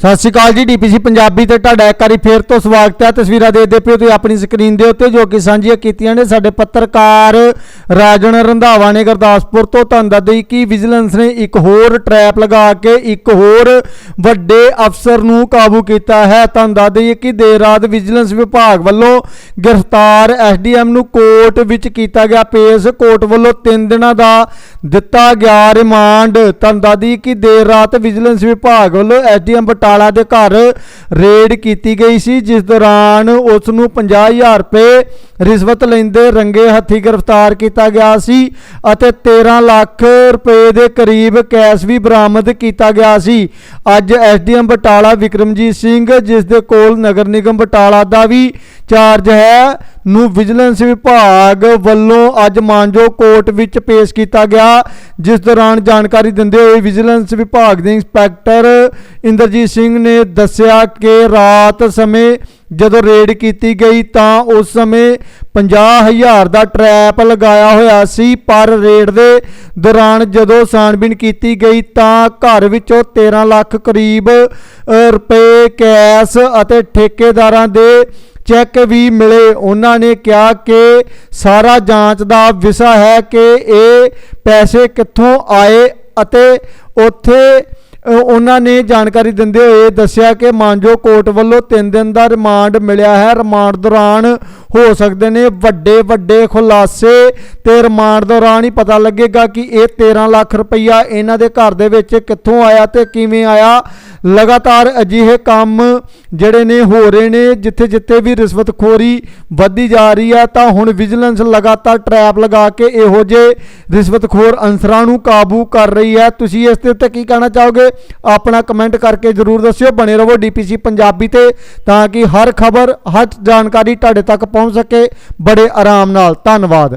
ਸਤਿ ਸ਼੍ਰੀ ਅਕਾਲ ਜੀ ਡੀਪੀਸੀ ਪੰਜਾਬੀ ਤੇ ਤੁਹਾਡਾ ਇੱਕ ਵਾਰੀ ਫੇਰ ਤੋਂ ਸਵਾਗਤ ਹੈ। ਤਸਵੀਰਾਂ ਦੇਖਦੇ ਪਿਓ ਤੁਸੀਂ ਆਪਣੀ ਸਕਰੀਨ ਦੇ ਉੱਤੇ ਜੋ ਕਿ ਸਾਂਝੀਆਂ ਕੀਤੀਆਂ ਨੇ ਸਾਡੇ ਪੱਤਰਕਾਰ ਰਾਜਨ ਰੰਧਾਵਾ ਨੇ ਗੁਰਦਾਸਪੁਰ ਤੋਂ। ਤੁਹਾਨੂੰ ਦੱਸ ਦਈ ਕਿ ਵਿਜੀਲੈਂਸ ਨੇ ਇੱਕ ਹੋਰ ਟਰੈਪ ਲਗਾ ਕੇ ਇੱਕ ਹੋਰ ਵੱਡੇ ਅਫਸਰ ਨੂੰ ਕਾਬੂ ਕੀਤਾ ਹੈ। ਤੁਹਾਨੂੰ ਦੱਸ ਦਈਏ ਕਿ ਦੇਰ ਰਾਤ ਵਿਜੀਲੈਂਸ ਵਿਭਾਗ ਵੱਲੋਂ ਗ੍ਰਿਫਤਾਰ ਐਸਡੀਐਮ ਨੂੰ ਕੋਰਟ ਵਿੱਚ ਕੀਤਾ ਗਿਆ ਪੇਸ਼। ਕੋਰਟ ਵੱਲੋਂ 3 ਦਿਨਾਂ ਦਾ ਦਿੱਤਾ ਗਿਆ ਰਿਮਾਂਡ। ਤੁਹਾਨੂੰ ਦੱਸਦੀ ਕਿ ਦੇਰ ਰਾਤ ਵਿਜੀਲੈਂਸ ਵਿਭਾਗ ਵੱਲੋਂ ਐਸਡੀਐਮ ਬਟਾਲਾ ਦੇ ਘਰ ਰੇਡ ਕੀਤੀ ਗਈ ਸੀ, ਜਿਸ ਦੌਰਾਨ ਉਸ ਨੂੰ 50000 ਰੁਪਏ ਰਿਸ਼ਵਤ ਲੈਂਦੇ ਰੰਗੇ ਹੱਥੀ ਗ੍ਰਿਫਤਾਰ ਕੀਤਾ ਗਿਆ ਸੀ ਅਤੇ 13 ਲੱਖ ਰੁਪਏ ਦੇ ਕਰੀਬ ਕੈਸ਼ ਵੀ ਬਰਾਮਦ ਕੀਤਾ ਗਿਆ ਸੀ। ਅੱਜ ਐਸਡੀਐਮ ਬਟਾਲਾ ਵਿਕਰਮਜੀਤ ਸਿੰਘ, ਜਿਸ ਦੇ ਕੋਲ ਨਗਰ ਨਿਗਮ ਬਟਾਲਾ ਦਾ ਵੀ ਚਾਰਜ ਹੈ ਨੂੰ ਵਿਜੀਲੈਂਸ ਵਿਭਾਗ ਵੱਲੋਂ ਅੱਜ ਮਾਨਜੋ ਕੋਰਟ ਵਿੱਚ ਪੇਸ਼ ਕੀਤਾ ਗਿਆ, ਜਿਸ ਦੌਰਾਨ ਜਾਣਕਾਰੀ ਦਿੰਦੇ ਹੋਏ ਵਿਜੀਲੈਂਸ ਵਿਭਾਗ ਦੇ ਇੰਸਪੈਕਟਰ ਇੰਦਰਜੀਤ ਸਿੰਘ ਨੇ ਦੱਸਿਆ ਕਿ ਰਾਤ ਸਮੇਂ ਜਦੋਂ ਰੇਡ ਕੀਤੀ ਗਈ ਤਾਂ ਉਸ ਸਮੇਂ 50000 ਦਾ ਟਰੈਪ ਲਗਾਇਆ ਹੋਇਆ ਸੀ, ਪਰ ਰੇਡ ਦੇ ਦੌਰਾਨ ਜਦੋਂ ਛਾਣਬੀਣ ਕੀਤੀ ਗਈ ਤਾਂ ਘਰ ਵਿੱਚੋਂ 13 ਲੱਖ ਕਰੀਬ ਰੁਪਏ ਕੈਸ਼ ਅਤੇ ਠੇਕੇਦਾਰਾਂ ਦੇ ਚੈੱਕ ਵੀ ਮਿਲੇ। ਉਹਨਾਂ ਨੇ ਕਿਹਾ ਕਿ ਸਾਰਾ ਜਾਂਚ ਦਾ ਵਿਸ਼ਾ ਹੈ ਕਿ ਇਹ ਪੈਸੇ ਕਿੱਥੋਂ ਆਏ ਅਤੇ ਉੱਥੇ ਉਹਨਾਂ ਨੇ ਜਾਣਕਾਰੀ ਦਿੰਦੇ ਹੋਏ ਦੱਸਿਆ ਕਿ ਮਾਨਜੋ ਕੋਰਟ ਵੱਲੋਂ 3 ਦਿਨ ਦਾ ਰਿਮਾਂਡ ਮਿਲਿਆ ਹੈ। ਰਿਮਾਂਡ ਦੌਰਾਨ ਹੋ ਸਕਦੇ ਨੇ ਵੱਡੇ ਵੱਡੇ ਖੁਲਾਸੇ। ਤੇ ਰਿਮਾਂਡ ਦੌਰਾਨ ਹੀ ਪਤਾ ਲੱਗੇਗਾ ਕਿ ਇਹ 13 ਲੱਖ ਰੁਪਈਆ ਇਹਨਾਂ ਦੇ ਘਰ ਦੇ ਵਿੱਚ ਕਿੱਥੋਂ ਆਇਆ ਤੇ ਕਿਵੇਂ ਆਇਆ। ਲਗਾਤਾਰ ਅਜਿਹੇ ਕੰਮ ਜਿਹੜੇ ਨੇ ਹੋ ਰਹੇ ਨੇ ਜਿੱਥੇ ਜਿੱਥੇ ਵੀ ਰਿਸ਼ਵਤਖੋਰੀ ਵੱਧਦੀ ਜਾ ਰਹੀ ਹੈ ਤਾਂ ਹੁਣ ਵਿਜੀਲੈਂਸ ਲਗਾਤਾਰ ਟਰੈਪ ਲਗਾ ਕੇ ਇਹੋ ਜਿਹੇ ਰਿਸ਼ਵਤਖੋਰ ਅਨਸਰਾਂ ਨੂੰ ਕਾਬੂ ਕਰ ਰਹੀ ਹੈ ਤੁਸੀਂ ਇਸ ਦੇ ਉੱਤੇ ਕੀ ਕਹਿਣਾ ਚਾਹੋਗੇ? ਆਪਣਾ ਕਮੈਂਟ ਕਰਕੇ ਜਰੂਰ ਦੱਸਿਓ। ਬਣੇ ਰਹੋ ਡੀਪੀਸੀ ਪੰਜਾਬੀ ਤੇ, ਤਾਂ ਕਿ ਹਰ ਖਬਰ, ਹਰ ਜਾਣਕਾਰੀ ਤੁਹਾਡੇ ਤੱਕ ਪਹੁੰਚ ਸਕੇ। ਬੜੇ ਆਰਾਮ ਨਾਲ। ਧੰਨਵਾਦ।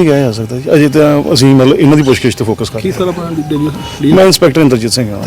ਨਹੀਂ ਕਿਹਾ ਜਾ ਸਕਦਾ ਜੀ। ਅਜੇ ਤਾਂ ਅਸੀਂ ਮਤਲਬ ਇਹਨਾਂ ਦੀ ਪੁੱਛਗਿੱਛ ਤੇ ਫੋਕਸ ਕਰ ਰਹੇ ਕੀ ਸਰ ਆਪਣਾ ਡੇਲੀ ਮੈਂ ਇੰਸਪੈਕਟਰ ਇੰਦਰਜੀਤ ਸਿੰਘ ਹਾਂ